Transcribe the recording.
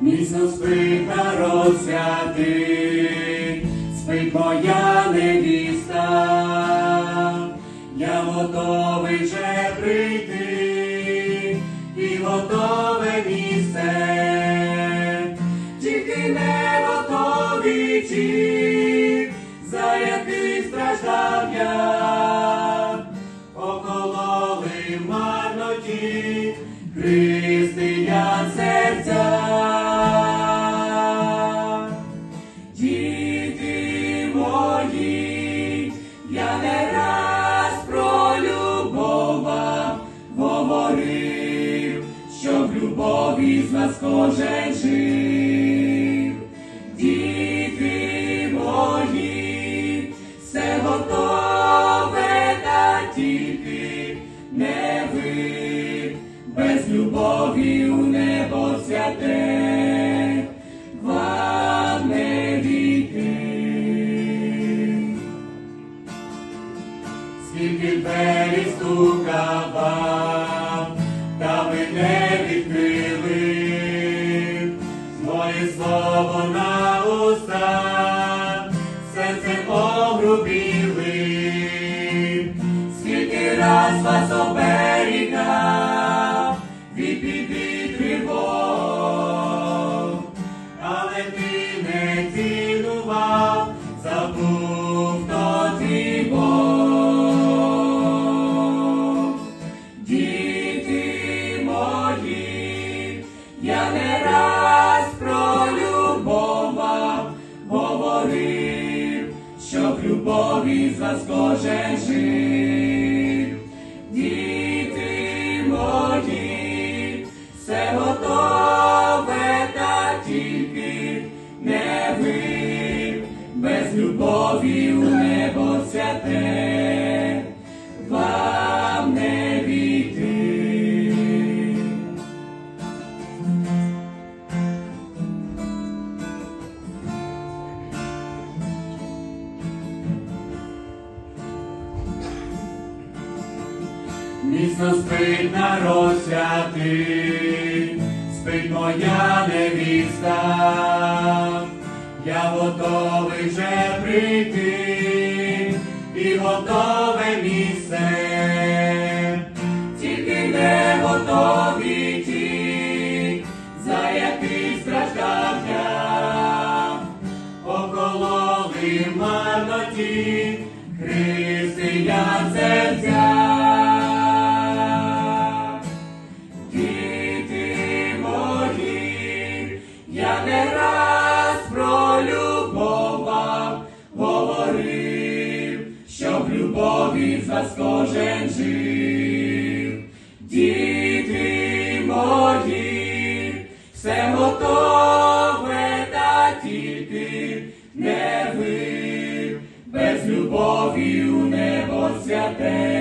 Міцно спить народ святий, спить моя невіста, я готовий вже прийти і готове місце, тільки не готові ті, за яких страждав я, любові з вас кожен жив. Діти мої, все готове, та тільки не ви, без любові у небо святе, Скільки двері стукав вам, та ви не відкрили, моє слово на уста, серце обрубіли, скільки раз вас оберігав, від говорив, що в любові з вас кожен жив. Діти мої, все готове, та тільки не ви, без любові у небо святе, Міцно спить народ святий, спить моя невіста, я готовий вже прийти і готове місце, тільки не готові ті, за яких страждав я, покололи в марноті серця. Любові з вас жив. Діти мої, все готове, та тільки не ви, без любові у небо святе.